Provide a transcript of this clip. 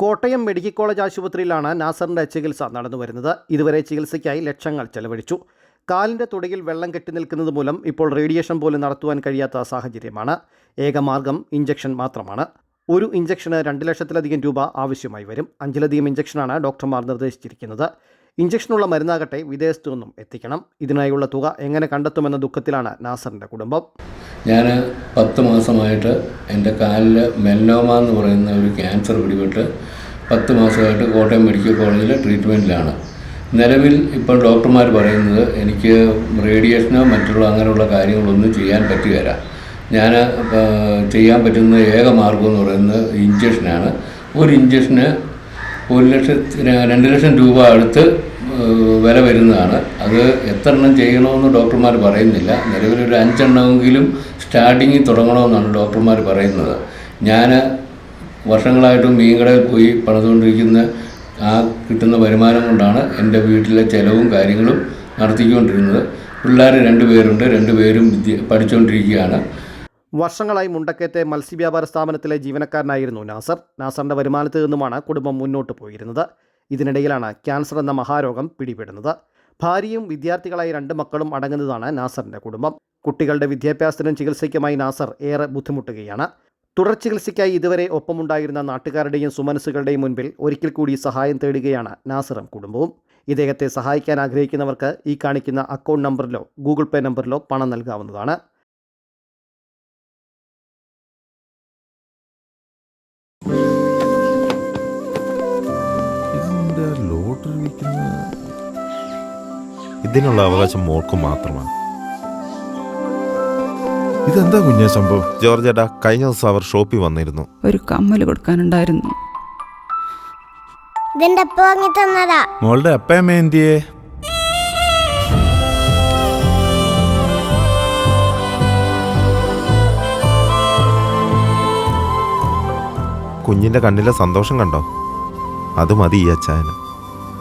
Kottayam medical college ആശുപത്രിയിലാണ് നാസറിന്റെ ചികിത്സ നടന്നു വരുന്നത്. ഇതുവരെ ചികിത്സയ്ക്കായി ലക്ഷങ്ങൾ ചെലവഴിച്ചു. കാലിന്റെ തുടയിൽ വെള്ളം കെട്ടി നിൽക്കുന്നത് മൂലം ഇപ്പോൾ റേഡിയേഷൻ പോലും നടത്തുവാൻ കഴിയാത്ത സാഹചര്യമാണ്. ഏകമാർഗം ഇഞ്ചക്ഷൻ മാത്രമാണ്. ഒരു ഇഞ്ചക്ഷന് രണ്ട് ലക്ഷത്തിലധികം രൂപ ആവശ്യമായി വരും. അഞ്ചിലധികം ഇഞ്ചക്ഷനാണ് ഡോക്ടർമാർ നിർദ്ദേശിച്ചിരിക്കുന്നത്. ഇഞ്ചക്ഷനുള്ള മരുന്നാകട്ടെ വിദേശത്തു നിന്നും എത്തിക്കണം. ഇതിനായുള്ള തുക എങ്ങനെ കണ്ടെത്തുമെന്ന ദുഃഖത്തിലാണ് നാസറിന്റെ കുടുംബം. ഞാൻ പത്ത് മാസമായിട്ട് എന്റെ കാലിൽ മെല്ലോമ എന്ന് പറയുന്ന ഒരു ക്യാൻസർ പിടിപെട്ട് പത്ത് മാസമായിട്ട് കോട്ടയം മെഡിക്കൽ കോളേജിൽ ട്രീറ്റ്മെന്റിലാണ് നിലവിൽ ഇപ്പോൾ ഡോക്ടർമാർ പറയുന്നത് എനിക്ക് റേഡിയേഷനോ മറ്റുള്ള അങ്ങനെയുള്ള കാര്യങ്ങളൊന്നും ചെയ്യാൻ പറ്റുകയില്ല ഞാൻ ചെയ്യാൻ പറ്റുന്ന ഏക മാർഗം എന്ന് പറയുന്നത് ഇഞ്ചക്ഷനാണ്. ഒരു ഇഞ്ചക്ഷന് ഒരു ലക്ഷത്തിന് രണ്ട് ലക്ഷം രൂപ അടുത്ത് വില വരുന്നതാണ്. അത് എത്ര എണ്ണം ചെയ്യണമെന്ന് ഡോക്ടർമാർ പറയുന്നില്ല. നിലവിലൊരു അഞ്ചെണ്ണമെങ്കിലും സ്റ്റാർട്ടിങ്ങിൽ തുടങ്ങണമെന്നാണ് ഡോക്ടർമാർ പറയുന്നത്. ഞാൻ വർഷങ്ങളായിട്ടും മീൻകടയിൽ പോയി പണിതുകൊണ്ടിരിക്കുന്ന ആ കിട്ടുന്ന വരുമാനം കൊണ്ടാണ് എന്റെ വീട്ടിലെ ചിലവും കാര്യങ്ങളും നടത്തിക്കൊണ്ടിരുന്നത്. പിള്ളേർ രണ്ട് പേരുണ്ട് രണ്ടുപേരും വിദ്യ പഠിച്ചുകൊണ്ടിരിക്കുകയാണ് വർഷങ്ങളായി മുണ്ടക്കയത്തെ മത്സ്യവ്യാപാര സ്ഥാപനത്തിലെ ജീവനക്കാരനായിരുന്നു നാസർ. നാസറിന്റെ വരുമാനത്തിൽ നിന്നുമാണ് കുടുംബം മുന്നോട്ട് പോയിരുന്നത്. ഇതിനിടയിലാണ് ക്യാൻസർ എന്ന മഹാരോഗം പിടിപെടുന്നത്. ഭാര്യയും വിദ്യാർത്ഥികളായി രണ്ട് മക്കളും അടങ്ങുന്നതാണ് നാസറിന്റെ കുടുംബം. കുട്ടികളുടെ വിദ്യാഭ്യാസത്തിനും ചികിത്സയ്ക്കുമായി നാസർ ഏറെ ബുദ്ധിമുട്ടുകയാണ്. തുടർ ചികിത്സയ്ക്കായി ഇതുവരെ ഒപ്പമുണ്ടായിരുന്ന നാട്ടുകാരുടെയും സുമനസ്സുകളുടെയും മുൻപിൽ ഒരിക്കൽ കൂടി സഹായം തേടുകയാണ് നാസറും കുടുംബവും. ഇദ്ദേഹത്തെ സഹായിക്കാൻ ആഗ്രഹിക്കുന്നവർക്ക് ഈ കാണിക്കുന്ന അക്കൗണ്ട് നമ്പറിലോ ഗൂഗിൾ പേ നമ്പറിലോ പണം നൽകാവുന്നതാണ്. വിൽക്കുന്ന ഇതിനുള്ള അവകാശം മോൾക്ക് മാത്രമാണ്. ഇതെന്താ കുഞ്ഞ സംഭവം? ജോർജ് ഏട്ടാ കഴിഞ്ഞ ദിവസം അവർ ഷോപ്പിൽ വന്നിരുന്നു. ഒരു കമ്മൽ കൊടുക്കാനുണ്ടായിരുന്നു. ഇതിന്റെ അപ്പ വാങ്ങി തന്നതാ? മോളുടെ അപ്പയമ്മ എന്തിയേ? കുഞ്ഞിന്റെ കണ്ണിലെ സന്തോഷം കണ്ടോ? അത് മതി ഈ അച്ചായന്.